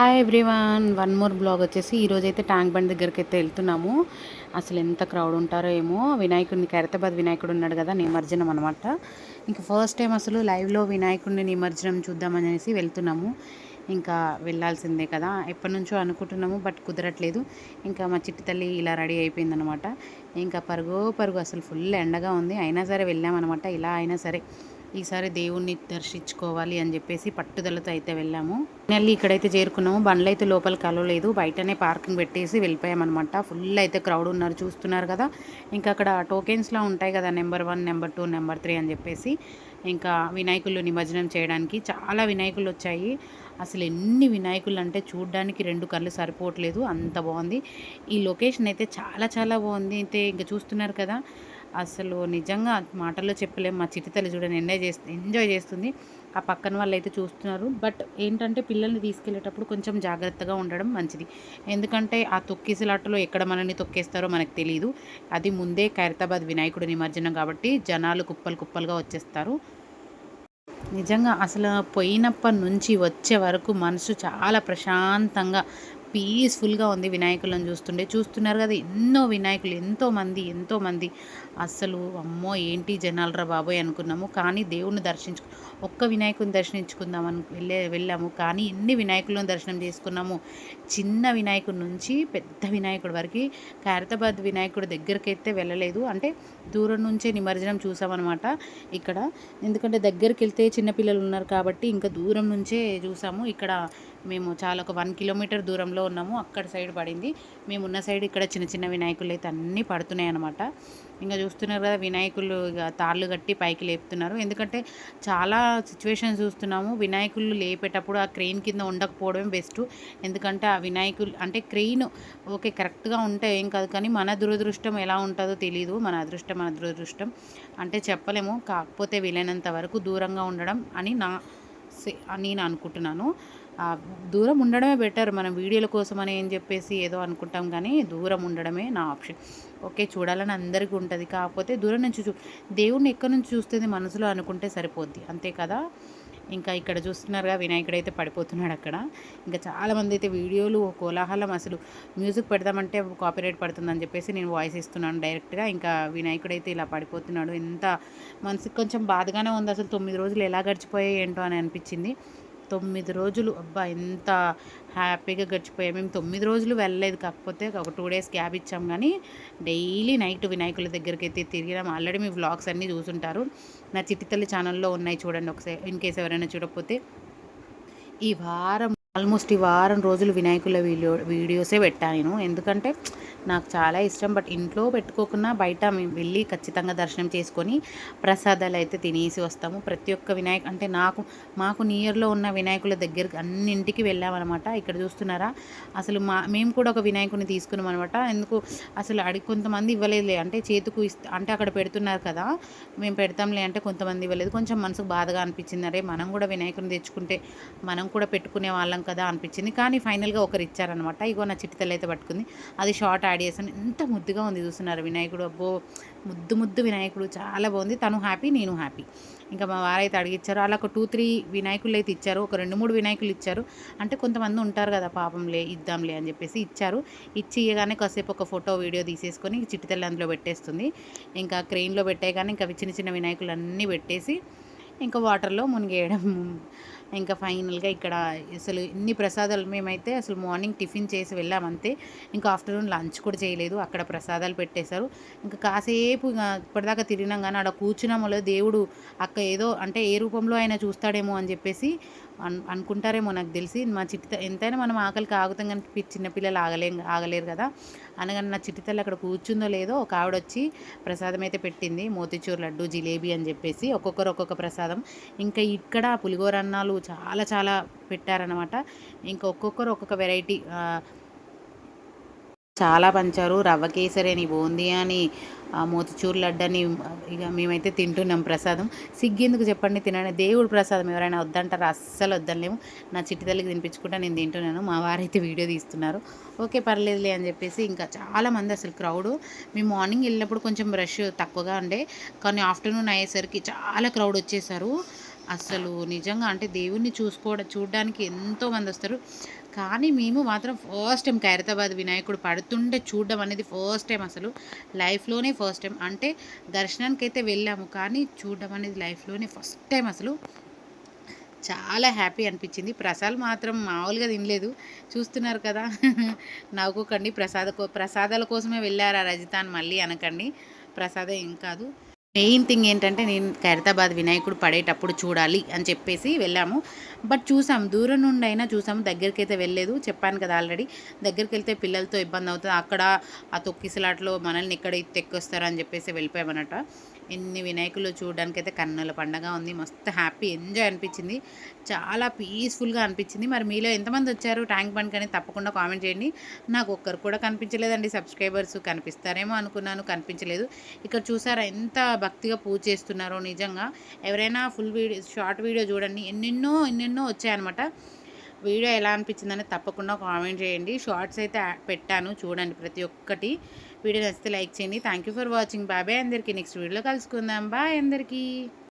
Hi everyone one more blog వచ్చేసి ఈరోజు అయితే ట్యాంక్ బండ్ దగ్గరికి అయితే వెళ్తున్నాము. అసలు ఎంత క్రౌడ్ ఉంటారో ఏమో. వినాయకుడిని ఖైరతాబాద్ వినాయకుడు ఉన్నాడు కదా నిమజ్జనం అనమాట ఇంకా ఫస్ట్ టైం అసలు లైవ్లో వినాయకుడిని నిమజ్జనం చూద్దామనేసి వెళ్తున్నాము. ఇంకా వెళ్ళాల్సిందే కదా. ఎప్పటి నుంచో అనుకుంటున్నాము బట్ కుదరట్లేదు. ఇంకా మా చిట్టి తల్లి ఇలా రెడీ అయిపోయిందనమాట ఇంకా పరుగో పరుగు అసలు ఫుల్ ఎండగా ఉంది. అయినా సరే వెళ్ళామన్నమాట. ఇలా అయినా సరే. ఈసారి దేవుణ్ణి దర్శించుకోవాలి అని చెప్పేసి పట్టుదలతో అయితే వెళ్ళాము. మళ్ళీ ఇక్కడైతే చేరుకున్నాము. బండ్లు అయితే లోపల కలవలేదు. బయటనే పార్కింగ్ పెట్టేసి వెళ్ళిపోయామన్నమాట. ఫుల్ అయితే క్రౌడ్ ఉన్నారు. చూస్తున్నారు కదా. ఇంకా అక్కడ టోకెన్స్లో ఉంటాయి కదా. Number one number two number three అని చెప్పేసి. ఇంకా వినాయకులు నిమజ్జనం చేయడానికి చాలా వినాయకులు వచ్చాయి. అసలు ఎన్ని వినాయకులు అంటే చూడడానికి రెండు కళ్ళు సరిపోవట్లేదు. అంత బాగుంది. ఈ లొకేషన్ అయితే చాలా చాలా బాగుంది. అయితే ఇంకా చూస్తున్నారు కదా. అసలు నిజంగా మాటల్లో చెప్పలేము మా చిటితల్లి చూడండి ఎంజాయ్ చేస్తు ఎంజాయ్ చేస్తుంది. ఆ పక్కన వాళ్ళు అయితే చూస్తున్నారు. బట్ ఏంటంటే పిల్లల్ని తీసుకెళ్ళేటప్పుడు కొంచెం జాగ్రత్తగా ఉండడం మంచిది. ఎందుకంటే ఆ తొక్కిసలాటలో ఎక్కడ మనల్ని తొక్కేస్తారో మనకు తెలియదు అది ముందే ఖైరతాబాద్ వినాయకుడు నిమజ్జనం కాబట్టి జనాలు కుప్పలు కుప్పలుగా వచ్చేస్తారు. నిజంగా అసలు పోయినప్పటి నుంచి వచ్చే వరకు మనసు చాలా ప్రశాంతంగా పీస్ఫుల్గా ఉంది వినాయకులను చూస్తుండే చూస్తున్నారు కదా ఎన్నో వినాయకులు ఎంతోమంది ఎంతోమంది అస్సలు అమ్మో ఏంటి జనాలరా బాబోయ్ అనుకున్నాము. కానీ దేవుణ్ణి దర్శించు ఒక్క వినాయకుని దర్శించుకుందాం అను వెళ్ళే వెళ్ళాము. కానీ ఎన్ని వినాయకులను దర్శనం చేసుకున్నాము? చిన్న వినాయకుడి నుంచి పెద్ద వినాయకుడి వరకు. ఖైరతాబాద్ వినాయకుడి దగ్గరికి అయితే వెళ్ళలేదు. అంటే దూరం నుంచే నిమజ్జనం చూసామన్నమాట ఇక్కడ. ఎందుకంటే దగ్గరికి వెళ్తే చిన్నపిల్లలు ఉన్నారు కాబట్టి ఇంకా దూరం నుంచే చూసాము. ఇక్కడ మేము చాలా ఒక వన్ కిలోమీటర్ దూరంలో ఉన్నాము అక్కడ సైడ్ పడింది. మేము ఉన్న సైడ్ ఇక్కడ చిన్న చిన్న వినాయకులు అయితే అన్నీ పడుతున్నాయి అనమాట ఇంకా చూస్తున్నారు కదా వినాయకులు ఇక తాళ్ళు కట్టి పైకి లేపుతున్నారు. ఎందుకంటే చాలా సిచ్యువేషన్ చూస్తున్నాము. వినాయకులు లేపేటప్పుడు ఆ క్రెయిన్ కింద ఉండకపోవడమే బెస్ట్. ఎందుకంటే ఆ వినాయకులు అంటే క్రెయిన్ ఓకే కరెక్ట్గా ఉంటే ఏం కాదు కానీ మన దురదృష్టం ఎలా ఉంటుందో తెలియదు మన అదృష్టం మన దురదృష్టం. అంటే చెప్పలేము. కాకపోతే వీలైనంత వరకు దూరంగా ఉండడం అని నా నేను అనుకుంటున్నాను. దూరం ఉండడమే బెటర్ మనం వీడియోల కోసం అని ఏం చెప్పేసి ఏదో అనుకుంటాం కానీ దూరం ఉండడమే నా ఆప్షన్ ఓకే చూడాలని అందరికీ ఉంటుంది. కాకపోతే దూరం నుంచి చూ దేవుడిని ఎక్కడి నుంచి చూస్తుంది మనసులో అనుకుంటే సరిపోద్ది. అంతే కదా? ఇంకా ఇక్కడ చూస్తున్నారుగా వినాయకుడు అయితే పడిపోతున్నాడు అక్కడ. ఇంకా చాలామంది అయితే వీడియోలు కోలాహలం అసలు. మ్యూజిక్ పెడదామంటే కాపీరైట్ పడుతుందని చెప్పేసి నేను వాయిస్ ఇస్తున్నాను డైరెక్ట్గా ఇంకా వినాయకుడు అయితే ఇలా పడిపోతున్నాడు. ఎంత మనసుకి కొంచెం బాధగానే ఉంది. అసలు తొమ్మిది రోజులు ఎలా గడిచిపోయాయి ఏంటో అని అనిపించింది. తొమ్మిది రోజులు. అబ్బా ఎంత హ్యాపీగా గడిచిపోయాం. మేము తొమ్మిది రోజులు వెళ్ళలేదు. కాకపోతే ఒక టూ డేస్ గ్యాప్ ఇచ్చాం. కానీ డైలీ నైట్ వినాయకుల దగ్గరికి అయితే తిరిగినాం. ఆల్రెడీ మీ వ్లాగ్స్ అన్నీ చూసుంటారు. నా చిట్టితల్లి ఛానల్లో ఉన్నాయి చూడండి ఒకసారి ఇన్ కేసు ఎవరైనా చూడకపోతే. ఈ వారం ఆల్మోస్ట్ ఈ వారం రోజులు వినాయకుల వీడియో వీడియోసే పెట్టాను నేను. ఎందుకంటే నాకు చాలా ఇష్టం. బట్ ఇంట్లో పెట్టుకోకుండా బయట మేము వెళ్ళి ఖచ్చితంగా దర్శనం చేసుకొని ప్రసాదాలు అయితే తినేసి వస్తాము. ప్రతి ఒక్క వినాయక అంటే నాకు మాకు నియర్లో ఉన్న వినాయకుల దగ్గరికి అన్నింటికి వెళ్ళామన్నమాట. ఇక్కడ చూస్తున్నారా? అసలు మా మేము కూడా ఒక వినాయకుని తీసుకున్నాం అనమాట ఎందుకు? అసలు అడిగి కొంతమంది ఇవ్వలేదులే. అంటే చేతుకు ఇస్త అంటే అక్కడ పెడుతున్నారు కదా మేము పెడతాంలే అంటే కొంతమంది ఇవ్వలేదు. కొంచెం మనసుకు బాధగా అనిపించింది. అరే మనం కూడా వినాయకుని తెచ్చుకుంటే మనం కూడా పెట్టుకునే వాళ్ళం కదా అనిపించింది. కానీ ఫైనల్గా ఒకరు ఇచ్చారనమాట ఇగో నా చిట్టితలు అయితే పట్టుకుంది. అది షార్ట్ యాడ్ చేశాను ఎంత ముద్దుగా ఉంది చూస్తున్నారు వినాయకుడు. అబ్బో ముద్దు ముద్దు వినాయకుడు. చాలా బాగుంది. తను హ్యాపీ నేను హ్యాపీ. ఇంకా మా వారైతే అడిగిచ్చారు. అలా ఒక టూ త్రీ వినాయకులు అయితే ఇచ్చారు. ఒక రెండు మూడు వినాయకులు ఇచ్చారు. అంటే కొంతమంది ఉంటారు కదా పాపంలే ఇద్దాంలే అని చెప్పేసి ఇచ్చారు. ఇచ్చి ఇవ్వగానే కాసేపు ఒక ఫోటో వీడియో తీసేసుకొని చిట్టితల్లి అందులో పెట్టేస్తుంది. ఇంకా క్రెయిన్లో పెట్టే కానీ ఇంకా చిన్న చిన్న వినాయకులు అన్నీ పెట్టేసి ఇంకా వాటర్లో మునిగేయడం. ఇంకా ఫైనల్గా ఇక్కడ అసలు ఇన్ని ప్రసాదాలు మేమైతే అసలు మార్నింగ్ టిఫిన్ చేసి వెళ్ళామంతే ఇంకా ఆఫ్టర్నూన్ లంచ్ కూడా చేయలేదు. అక్కడ ప్రసాదాలు పెట్టేశారు. ఇంకా కాసేపు ఇప్పటిదాకా తిరిగినాం కానీ అక్కడ కూర్చున్నామో దేవుడు అక్క ఏదో అంటే ఏ రూపంలో ఆయన చూస్తాడేమో అని చెప్పేసి అనుకుంటారేమో నాకు తెలిసి. మా చిట్టిత ఎంతైనా మనం ఆకలికి ఆగుతాం కానీ చిన్నపిల్లలు ఆగలేం ఆగలేరు కదా. అనగానే నా చిట్టితల్లి అక్కడ కూర్చుందో లేదో ఒక ఆవిడ వచ్చి ప్రసాదం అయితే పెట్టింది. మోతిచూర్ లడ్డు జిలేబీ అని చెప్పేసి ఒక్కొక్కరు ఒక్కొక్క ప్రసాదం. ఇంకా ఇక్కడ పులిగోర అన్నాలు చాలా చాలా పెట్టారనమాట ఇంకా ఒక్కొక్కరు ఒక్కొక్క వెరైటీ చాలా పంచారు. రవ్వ కేసరి అని బూందీ అని మోతిచూర్ లడ్డని ఇక మేమైతే తింటున్నాం ప్రసాదం. సిగ్గెందుకు చెప్పండి తినండి. దేవుడు ప్రసాదం ఎవరైనా వద్దంటారు? అస్సలు వద్దలేము. నా చిట్టి తల్లికి తినిపించుకుంటా నేను తింటున్నాను. మా వారైతే వీడియో తీస్తున్నారు. ఓకే పర్లేదులే అని చెప్పేసి ఇంకా చాలామంది అసలు క్రౌడ్. మేము మార్నింగ్ వెళ్ళినప్పుడు కొంచెం రష్ తక్కువగా ఉండే. కానీ ఆఫ్టర్నూన్ అయ్యేసరికి చాలా క్రౌడ్ వచ్చేసారు. అసలు నిజంగా అంటే దేవుణ్ణి చూసుకోవడం చూడడానికి ఎంతోమంది వస్తారు. కానీ మేము మాత్రం ఫస్ట్ టైం ఖైరతాబాద్ వినాయకుడు పడుతుంటే చూడడం అనేది ఫస్ట్ టైం అసలు. లైఫ్లోనే ఫస్ట్ టైం అంటే దర్శనానికి అయితే వెళ్ళాము కానీ చూడడం అనేది లైఫ్లోనే ఫస్ట్ టైం అసలు. చాలా హ్యాపీ అనిపించింది. ప్రసాద్ మాత్రం మామూలుగా తినలేదు. చూస్తున్నారు కదా. నవ్వుకోకండి. ప్రసాద ప్రసాదాల కోసమే వెళ్ళారా రజితాన్ మళ్ళీ అనకండి. ప్రసాదం ఏం కాదు. మెయిన్ థింగ్ ఏంటంటే నేను ఖైరతాబాద్ వినాయకుడు పడేటప్పుడు చూడాలి అని చెప్పేసి వెళ్ళాము. బట్ చూసాం దూరం నుండి అయినా చూసాము దగ్గరికి అయితే వెళ్ళలేదు. చెప్పాను కదా ఆల్రెడీ దగ్గరికి వెళ్తే పిల్లలతో ఇబ్బంది అవుతుంది. అక్కడ ఆ తొక్కిసలాట్లో మనల్ని ఇక్కడ తెక్కొస్తారని చెప్పేసి వెళ్ళిపోయామన్నట ఎన్ని వినాయకులు చూడడానికి అయితే కన్నుల పండగ ఉంది. మస్తు హ్యాపీ ఎంజాయ్ అనిపించింది. చాలా పీస్ఫుల్గా అనిపించింది. మరి మీలో ఎంతమంది వచ్చారు? ట్యాంక్ బండ్ కానీ తప్పకుండా కామెంట్ చేయండి. నాకు ఒక్కరు కూడా కనిపించలేదండి. సబ్స్క్రైబర్స్ కనిపిస్తారేమో అనుకున్నాను కనిపించలేదు. ఇక్కడ చూసారా ఎంత భక్తిగా పూజ చేస్తున్నారో నిజంగా. ఎవరైనా ఫుల్ వీడియో షార్ట్ వీడియో చూడండి. ఎన్నెన్నో ఎన్నెన్నో వచ్చాయన్నమాట. వీడియో ఎలా అనిపించిందని తప్పకుండా కామెంట్ చేయండి. షార్ట్స్ అయితే పెట్టాను చూడండి ప్రతి ఒక్కటి. వీడియో నచ్చితే లైక్ చేయండి. థ్యాంక్ యూ ఫర్ వాచింగ్ బాబాయ్ అందరికీ. నెక్స్ట్ వీడియోలో కలుసుకుందాం. బాయ్ అందరికీ.